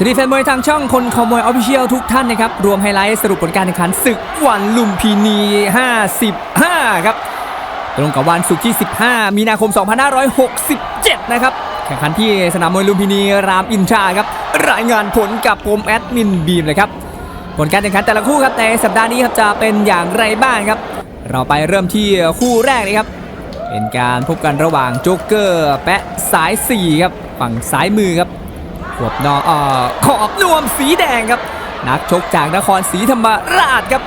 สวัสดีแฟนมวยทางช่องคนคอมวยออฟฟิเชียลทุกท่านนะครับ รวมไฮไลท์สรุปผลการแข่งขันศึกวันลุมพินี 55 ครับ ตรงกับวันศุกร์ที่ 15 มีนาคม 2567 นะครับ แข่งขันที่สนามมวยลุมพินีรามอินทราครับ รายงานผลกับผมแอดมินบีมเลยครับ ผลการแข่งขันแต่ละคู่ครับในสัปดาห์นี้ครับจะเป็นอย่างไรบ้างครับ เราไปเริ่มที่คู่แรกเลยครับ เป็นการพบกันระหว่างโจ๊กเกอร์แปะสาย4ครับฝั่งซ้ายมือครับ ขวบนออขอบนวมสีแดงครับ นักชกจากนครศรีธรรมราชครับ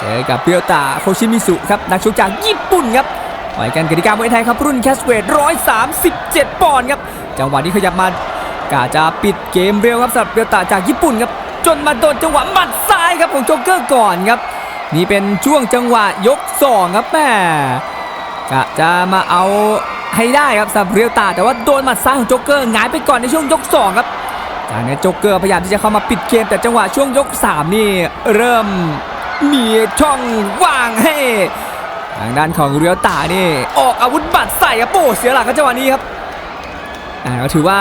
เจอกับเปียวตาโคชิมิสุครับนักชกจากญี่ปุ่นครับต่อยกันกติกามวยไทยครับรุ่นแคสเวท137 ปอนด์ครับจังหวะนี้ขยับมากาจะปิดเกมเร็วครับสำหรับเปียวตาจากญี่ปุ่นครับจนมาโดนจังหวะหมัดซ้ายครับของโจ๊กเกอร์ก่อนครับนี่เป็นช่วงจังหวะยกสองครับแม่กะจะมาเอาให้ได้ครับสำหรับเรียวตาแต่ว่าโดนหมัดซ้ายของโจ๊กเกอร์หงายไปก่อนในช่วงยกสองครับ จากนั้นโจ๊กเกอร์พยายามที่จะเข้ามาปิดเกมแต่จังหวะช่วงยก 3 นี่เริ่มมีช่องว่างให้ ทางด้านของเรียวตานี่ออกอาวุธบัดใส่ครับโป้เสียหลักครับจังหวะนี้ครับอ่าก็ถือว่า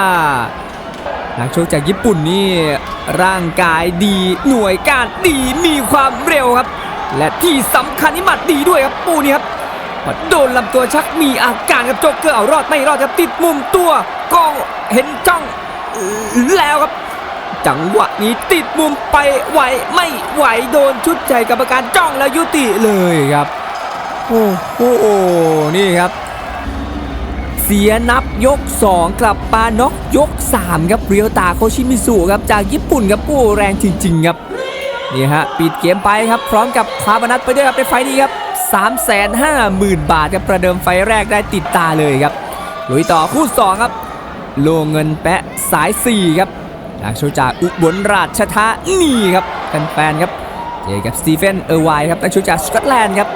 นักชกจากญี่ปุ่นนี่ร่างกายดีหน่วยการดีมีความเร็วครับ และที่สำคัญนี่หมัดดีด้วยครับปูนี่ครับโดนลำตัวชักมีอาการครับโจ๊กเกอร์เอารอดไม่รอดครับติดมุมตัวกล้องเห็นจ้อง แล้วครับ จังหวะนี้ติดมุมไปไหวไม่ไหวโดนชุดใจกรรมการจ้องแล้วยุติเลยครับ โอ้โหนี่ครับ เสียนับยก 2 กลับมาน็อกยก 3 ครับเรียวตาโคชิมิสุครับจากญี่ปุ่นครับผู้แรงจริง ๆ ครับนี่ฮะปิดเกมไปครับ พร้อมกับคว้าบนัดไปด้วยครับในไฟล์นี้ครับ350,000 บาทครับประเดิมไฟแรกได้ติดตาเลยครับลุยต่อคู่ 2 ครับ โลเงินแปะสาย 4 ครับนักชจากอุบลราชธานีครับแฟนๆครับเจอกับสตีเฟนเออร์ไวครับนักชกจากสกอตแลนด์ครับ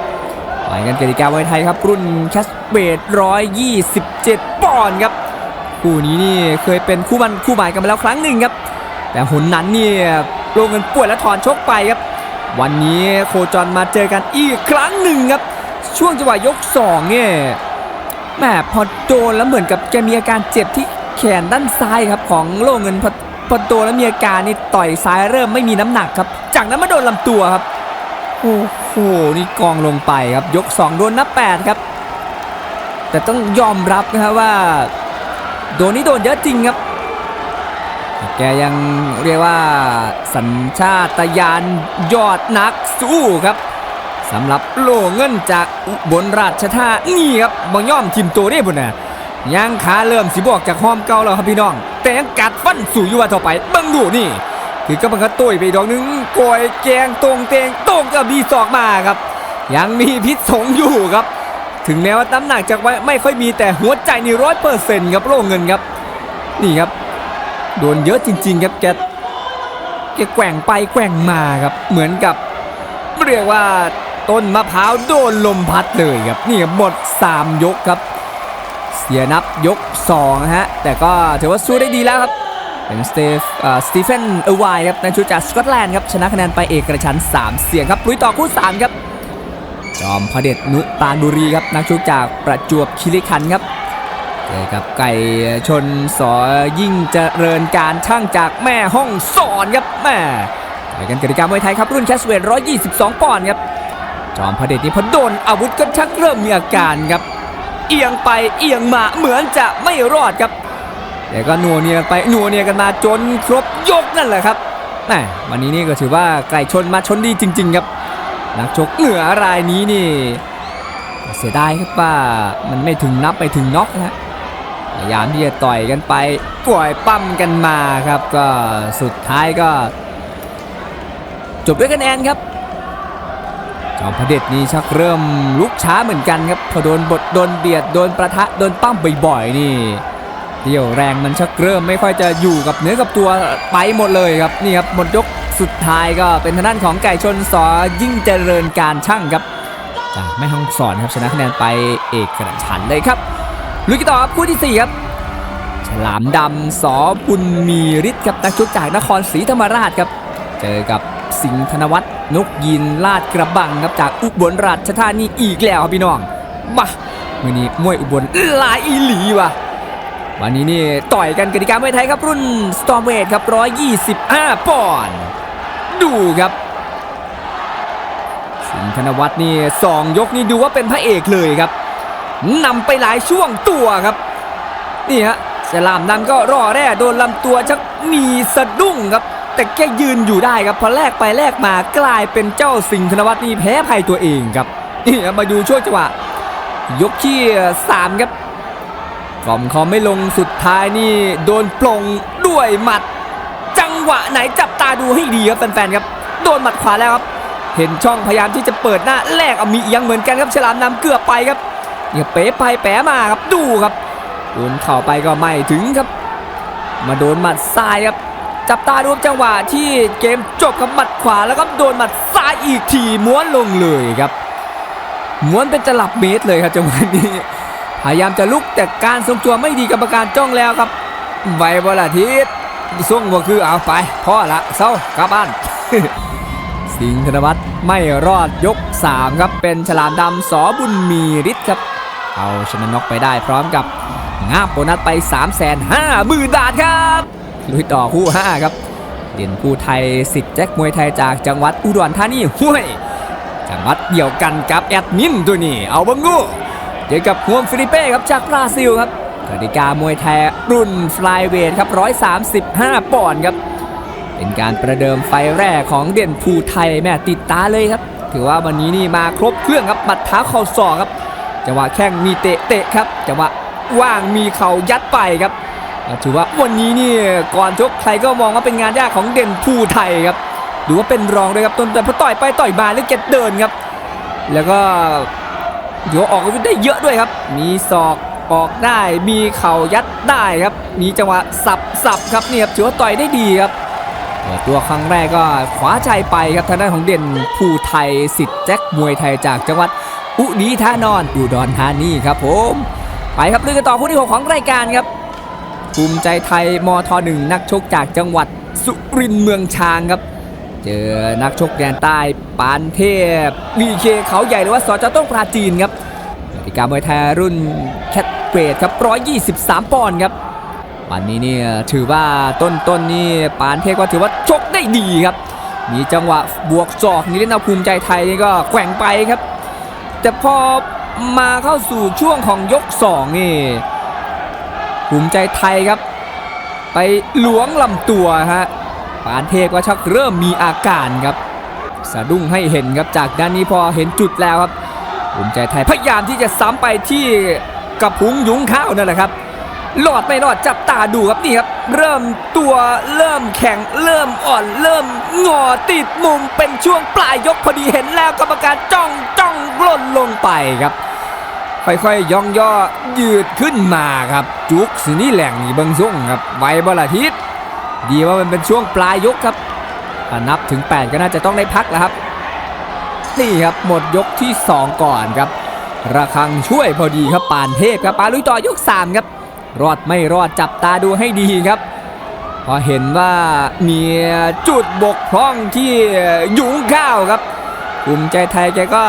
ไปกันกติกามวยไทยครับ รุ่นแคสเบด127 ปอนด์ครับคู่นี้นี่เคยเป็นคู่มันคู่หมายกันมาแล้วครั้งหนึ่งครับ แต่หนนั้นเนี่ยลเงินป่วยและถอนชกไปครับ วันนี้โคจรมาเจอกันอีกครั้งหนึ่งครับ ช่วงจังหวะยก2เนี่ยแหมพอโดนแล้วเหมือนกับแกมีอาการเจ็บที่ แขนด้านซ้ายครับของโลเงินพอพอโดนแล้วมีอาการนี่ต่อยซ้ายเริ่มไม่มีน้ำหนักครับ จากนั้นมาโดนลำตัวครับ โอ้โหนี่กองลงไปครับ ยก 2 โดนนับ8ครับ แต่ต้องยอมรับนะครับว่า โดนนี่โดนเยอะจริงครับ แกยังเรียกว่าสัญชาตญาณยอดนักสู้ครับสำหรับโลเงินจากบลราชธานี่ครับบางย่อมทีมตัวได้บุญนะ ยังขาเริ่มสิบอกจากห้อมเก่าแล้วครับพี่น้อง แต่ยังกัดฟันสู่อยู่ว่าต่อไปเบังดูนี่คือก็มันก็ตุ้ยไปดอกหนึงโกยแกงตรงเตงตรงกับดีศอกมาครับ ยังมีพิษสงอยู่ครับ ถึงแม้ว่าน้ำหนักจะไม่ไม่ค่อยมีแต่หัวใจนี่ร้อยเปอร์เซ็นต์ครับโล่เงินครับ นี่ครับ โดนเยอะจริง ๆ ครับแกแกแกว่งไปแกว่งมาครับ เหมือนกับ เรียกว่าต้นมะพร้าวโดนลมพัดเลยครับนี่ครับหมด 3 ยกครับ สียนับยก2ฮะแต่ก็ถือว่าสู้ได้ดีแล้วครับเป็นสเตฟสตีเฟนเอวน์ครับนักชูจากสกอตแลนด์ครับชนะคะแนนไปเอกกระชัน 3 เสียงครับลุยต่อคู่ 3 ครับ จอมพระเดชนุปานบุรีครับนักชูจากประจวบคีรีขันครับเจอกับไก่ชนสอยิ่งเจริญการช่างจากแม่ห้องสอนครับแม่ไปกันกติกามวยไทยครับรุ่นแคสเวท122 ปอนด์ครับจอมพระเดชนี่พอโดนอาวุธก็ชักเริ่มมีอาการครับ เอียงไปเอียงมาเหมือนจะไม่รอดครับแต่ก็นัวเนียกันไปนัวเนียกันมาจนครบยกนั่นแหละครับแหมวันนี้นี่ก็ถือว่าไก่ชนมาชนดีจริง ๆ ครับนักชกเหนือรายนี้นี่ เสียดายครับว่ามันไม่ถึงนับไปถึงน็อกนะฮะพยายามที่จะต่อยกันไปปล่อยปั้มกันมาครับ ก็สุดท้ายก็ จบด้วยคะแนนครับ จอมพระเดชนี่ชักเริ่มลุกช้าเหมือนกันครับพอโดนบทโดนเบียดโดนประทะโดนปั้มบ่อยๆนี่เดี่ยวแรงมันชักเริ่มไม่ค่อยจะอยู่กับเนื้อกับตัวไปหมดเลยครับนี่ครับหมดยกสุดท้ายก็เป็นทางด้านของไก่ชนสอยิ่งเจริญการช่างครับจากแม่ห้องสอนครับชนะคะแนนไปเอกกระชันเลยครับลุยกันต่อครับคู่ที่สี่ครับฉลามดำสอบุญมีฤทธิ์ครับนักชกจากนครศรีธรรมราชครับ เจอกับ สิงห์ธนวัฒน์นกยินลาดกระบังครับจากอุบลราชธานีอีกแล้วครับพี่น้องมามื่อนี้มวยอุบลลายอีหลีว่ะวันนี้นี่ต่อยกันกติกามวยไทยครับรุ่นสตอมเวทครับ 125 ปอนด์ดูครับสิงห์ธนวัฒน์นี่สองยกนี่ดูว่าเป็นพระเอกเลยครับนำไปหลายช่วงตัวครับนี่ฮะสลามนั้นก็รอแร่โดนลำตัวชักมีสะดุ้งครับ แต่แกยืนอยู่ได้ครับพอแลกไปแลกมากลายเป็นเจ้าสิงห์ธนวัฒน์นี่แพ้ภัยตัวเองครับนี่มาดูช่วงจังหวะยกที่สามครับกล่อมคอมไม่ลงสุดท้ายนี่โดนปลงด้วยหมัด จังหวะไหนจับตาดูให้ดีครับแฟนๆครับ โดนหมัดขวาแล้วครับ เห็นช่องพยายามที่จะเปิดหน้าแลกเอามีเอียงเหมือนกันครับฉลามนำเกือบไปครับเนี่ยเป๋ไปแป๋มาครับดูครับโดนเข่าไปก็ไม่ถึงครับ มาโดนหมัดซ้ายครับ จับตาดูจังหวะที่เกมจบกับหมัดขวาแล้วก็โดนหมัดซ้ายอีกทีม้วนลงเลยครับม้วนเป็นตลับเมตรเลยครับจังหวะนี้พยายามจะลุกแต่การทรงตัวไม่ดีกรรมการจ้องแล้วครับไวบอลอาทิตย์ส่วงก็คือเอาไปพ่อละเศร้ากลับบ้าน สิงห์ธนวัฒน์ไม่รอดยก 3 ครับเป็นฉลามดำสอบุญมีฤทธิ์ครับ เอาชนะน็อกไปได้พร้อมกับงาบโบนัสไป 3 5 0 0 0 0บาทครับ ลุยต่อคู่5ครับเด่นผู้ไทยสิทธิ์แจ็คมวยไทยจากจังหวัดอุดรธานีห้วยจังหวัดเดียวกันกับแอดมินตัวนี้เอาบังงูเจอกับฮวมฟิลิเป้ครับจากบราซิลครับกติกามวยไทยรุ่นฟลายเวทครับ 135 ปอนด์ครับ เป็นการประเดิมไฟแรกของเด่นภูไทยแม่ติดตาเลยครับ ถือว่าวันนี้นี่มาครบเครื่องครับหมัดเท้าเข่าศอกครับจังหวะแข้งมีเตะเตะครับจังหวะว่างมีเข่ายัดไปครับ ถือว่าวันนี้นี่ก่อนชกใครก็มองว่าเป็นงานยากของเด่นภูไทยครับดูว่าเป็นรองด้วยครับต้นแต่พอต่อยไปต่อยมาแล้วเก็ตเดินครับ แล้วก็เดี๋ยวออกอาวุธได้เยอะด้วยครับ มีศอกออกได้มีเข่ายัดได้ครับ มีจังหวะสับสับครับเนี่ยครับถือว่าต่อยได้ดีครับตัวครั้งแรกก็คว้าใจไปครับทางด้านของเด่นภูไทยสิทธิ์แจ็คมวยไทยจากจังหวัดอุดีธานอนอุดรธานีครับผมไปครับเรื่องกันต่อคู่ที่หกของรายการครับ ภูมิใจไทยมทหนึ่งนักชกจากจังหวัดสุรินทร์เมืองช้างครับ เจอนักชกแดนใต้ปานเทพวีเคเขาใหญ่หรือว่าสจต้องปราจีนครับกติกามวยไทยรุ่นแคทเกรดครับ 123 ปอนด์ครับวันนี้เนี่ยถือว่าต้นต้นนี่ปานเทพก็ถือว่าชกได้ดีครับ มีจังหวะบวกศอกนี่เล่นเอาภูมิใจไทยนี่ก็แกว่งไปครับ แต่พอมาเข้าสู่ช่วงของยกสองนี่ ภูมิใจไทยครับ ไปหลวงลำตัวฮะปานเทพก็ชักเริ่มมีอาการครับ สะดุ้งให้เห็นครับจากด้านนี้พอเห็นจุดแล้วครับภูมิใจไทยพยายามที่จะซ้ำไปที่กระพุ้งยุ้งข้าวนั่นแหละครับหลอดไม่รอดจับตาดูครับนี่ครับ เริ่มตัวเริ่มแข็งเริ่มอ่อนเริ่มงอติดมุมเป็นช่วงปลายยกพอดีเห็นแล้วกรรมการจ้องจ้องหล่นลงไปครับ ค่อยๆย่องย่อยืดขึ้นมาครับ จุกสินี่แหล่งนี่เบิงส่งครับไวบอลทิศดีว่ามันเป็นช่วงปลายยกครับนับถึง 8 ก็น่าจะต้องได้พักแล้วครับนี่ครับหมดยกที่ 2 ก่อนครับระคังช่วยพอดีครับปานเทพครับปาลุยต่อยก 3 ครับ รอดไม่รอดจับตาดูให้ดีครับ พอเห็นว่ามีจุดบกพร่องที่ยุงข้าวครับภูมิใจไทยแกก็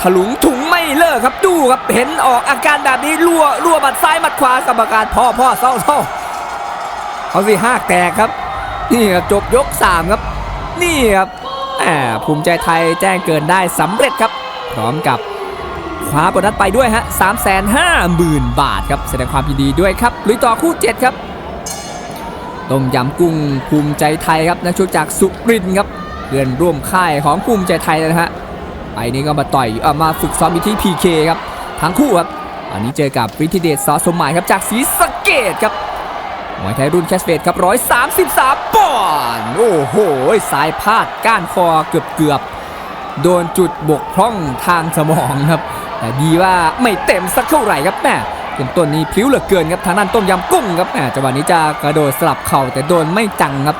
ถลุงถุง เลิกครับดูครับเห็นออกอาการแบบนี้รัวรัวหมัดซ้ายหมัดขวากรรมการพ่อพ่อเศร้าเศร้าเขาสิห้าแตกครับ นี่ครับจบยก3ครับ นี่ครับแหมภูมิใจไทยแจ้งเกินได้สำเร็จครับ พร้อมกับคว้าโบนัสไปด้วยฮะ3 5 0 0 0 0บาทครับแสดงความยินดีด้วยครับลุยต่อคู่ 7 ครับต้มยำกุ้งภูมิใจไทยครับนักชกจากสุรินทร์ครับเพื่อนร่วมค่ายของภูมิใจไทยนะฮะ ไปนี่ก็มาต่อยเอมาฝึกซ้อมอยู่ที่ PK ครับทั้งคู่ครับอันนี้เจอกับวิทิเดชสอสมหมายครับจากศรีสะเกดครับมวยไทยรุ่นแคสเวทครับ133ปอนด์โอ้โหสายพาดก้านคอเกือบเกือบโดนจุดบกพร่องทางสมองครับ แต่ดีว่าไม่เต็มสักเท่าไหร่ครับแม่ต้นต้นนี้พลิ้วเหลือเกินครับทางนั้นต้มยำกุ้งครับแม่จังหวะนี้จะกระโดดสลับเข่าแต่โดนไม่จังครับ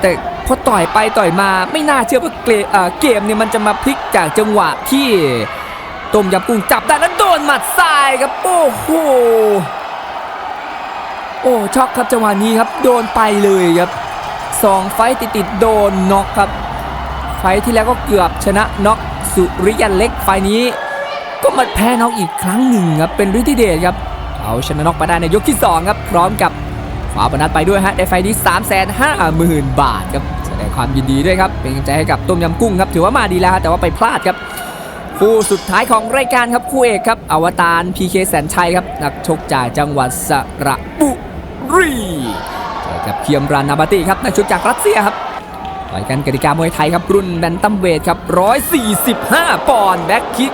แต่ พอต่อยไปต่อยมาไม่น่าเชื่อว่าเกมเอ่อเกมเนี่ยมันจะมาพลิกจากจังหวะที่ต้มยำกุ้งจับได้แล้วโดนหมัดซ้ายครับโอ้โหโอ้ช็อกครับจังหวะนี้ครับโดนไปเลยครับสองไฟต์ติดโดนน็อกครับ ไฟที่แล้วก็เกือบชนะน็อกสุริยันเล็กไฟนี้ ก็มาแพ้น็อกอีกครั้งหนึ่งครับเป็นฤทธิเดชครับเอาชนะน็อกไปได้ในยกที่2ครับพร้อมกับขวาบนัดไปด้วยฮะได้ไฟนี้3 5 0 0 0 0บาทครับ ความยินดีด้วยครับ เป็นกำลังใจให้กับต้มยำกุ้งครับ ถือว่ามาดีแล้วฮะแต่ว่าไปพลาดครับคู่สุดท้ายของรายการครับคู่เอกครับ อวตารพีเคแสนชัยครับนักชกจากจังหวัดสระบุรีเจอกับเคียมรานนาบาติครับนักชกจากรัสเซียครับต่อยกันกติกามวยไทยครับ รุ่นแบนตัมเวทครับ145 ปอนด์แบ็คคิก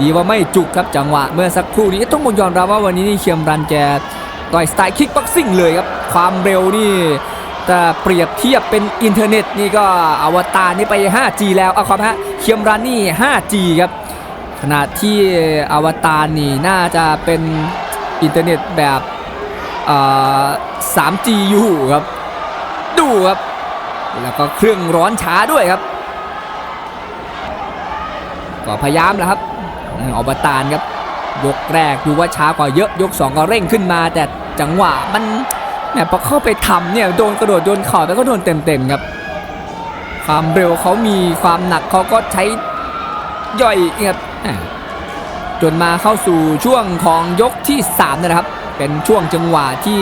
ดีว่าไม่จุกครับจังหวะเมื่อสักครู่นี้ต้องยอมรับว่าวันนี้นี่เคียมรันแกต่อยสไตล์คิกบ็อกซิ่งเลยครับความเร็วนี่ แต่เปรียบเทียบเป็นอินเทอร์เน็ตนี่ก็อวตารนี่ไป 5G แล้วเอาครับฮะเคียมรันนี่ 5G ครับขณะที่อวตารนี่น่าจะเป็นอินเทอร์เน็ตแบบอ่อ 3G อยู่ครับ ดูครับ แล้วก็เครื่องร้อนช้าด้วยครับ ก็พยายามแล้วครับออบตารครับ ยกแรกดูว่าช้ากว่าเยอะ ยก 2 ก็เร่งขึ้นมา แต่จังหวะมัน แหมพอเข้าไปทำเนี่ยโดนกระโดดโดนเข่าแต่ก็โดนเต็มๆครับ ความเร็วเขามีความหนักเขาก็ใช้ย่อยครับจนมาเข้าสู่ช่วงของยกที่3นะครับ เป็นช่วงจังหวะที่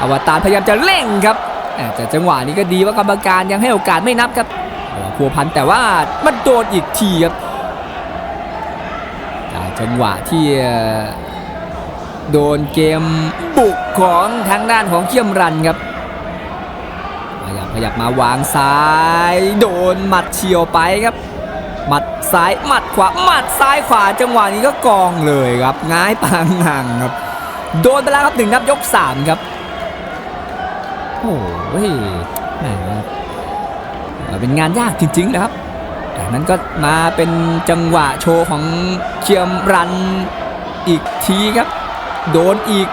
อวตารพยายามจะเร่งครับแต่จังหวะนี้ก็ดีว่ากรรมการยังให้โอกาสไม่นับครับพัวพันแต่ว่ามันโดนอีกทีครับจังหวะที่ โดนเกมบุกของทางด้านของเขี้ยมรันครับขยับขยับมาวางซ้าย โดนหมัดเฉียวไปครับหมัดซ้ายหมัดขวาหมัดซ้ายขวาจังหวะนี้ก็กองเลยครับง้ายปางห่างครับ โดนไปแล้วครับหนึ่งนับยกสามครับโอ้โหแหมเป็นงานยากจริงๆนะครับจากนั้นก็มาเป็นจังหวะโชว์ของเคียมรันอีกทีครับ โดนอีก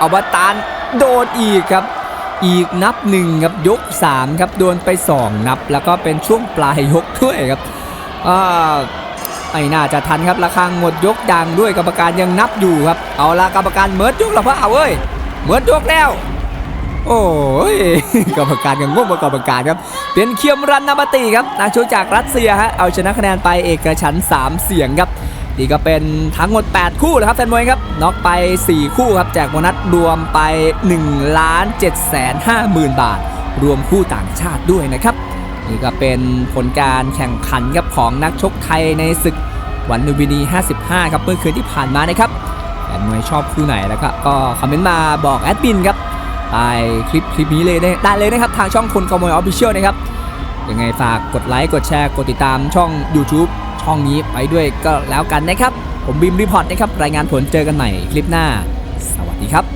อวตารโดนอีกครับ อีกนับหนึ่งครับยก3ครับโดนไป 2 นับ แล้วก็เป็นช่วงปลายยกด้วยครับอ่าไม่น่าจะทันครับระฆังหมดยกดังด้วยกรรมการยังนับอยู่ครับ เอาละกรรมการเมิดยกแล้วพ่อเอาเว้ยเมิดยกแล้ว โอ้ยกรรมการยังงงกว่ากรรมการครับ เป็นเคียมรันนามาติครับนักชกจากรัสเซียฮะเอาชนะคะแนนไปเอกฉัน3เสียงครับ นี่ก็เป็นทั้งหมด 8 คู่นะครับแฟนมวยครับน็อกไป 4 คู่ครับแจกโบนัสรวมไป1ล้าน7แสน5หมื่นบาท รวมคู่ต่างชาติด้วยนะครับนี่ก็เป็นผลการแข่งขันครับของนักชกไทยในศึกวันลุมพินี 55 ครับเมื่อคืนที่ผ่านมานะครับแฟนมวยชอบคู่ไหนแล้วก็ก็คอมเมนต์มาบอกแอดมินครับใต้คลิปคลิปนี้เลยได้ได้เลยนะครับ ทางช่องคนขโมยออฟฟิเชียลนะครับยังไงฝากกดไลค์กดแชร์กดติดตามช่อง YouTube ช่องนี้ไปด้วยก็แล้วกันนะครับ ผมบิมรีพอร์ตนะครับ รายงานผลเจอกันใหม่คลิปหน้า สวัสดีครับ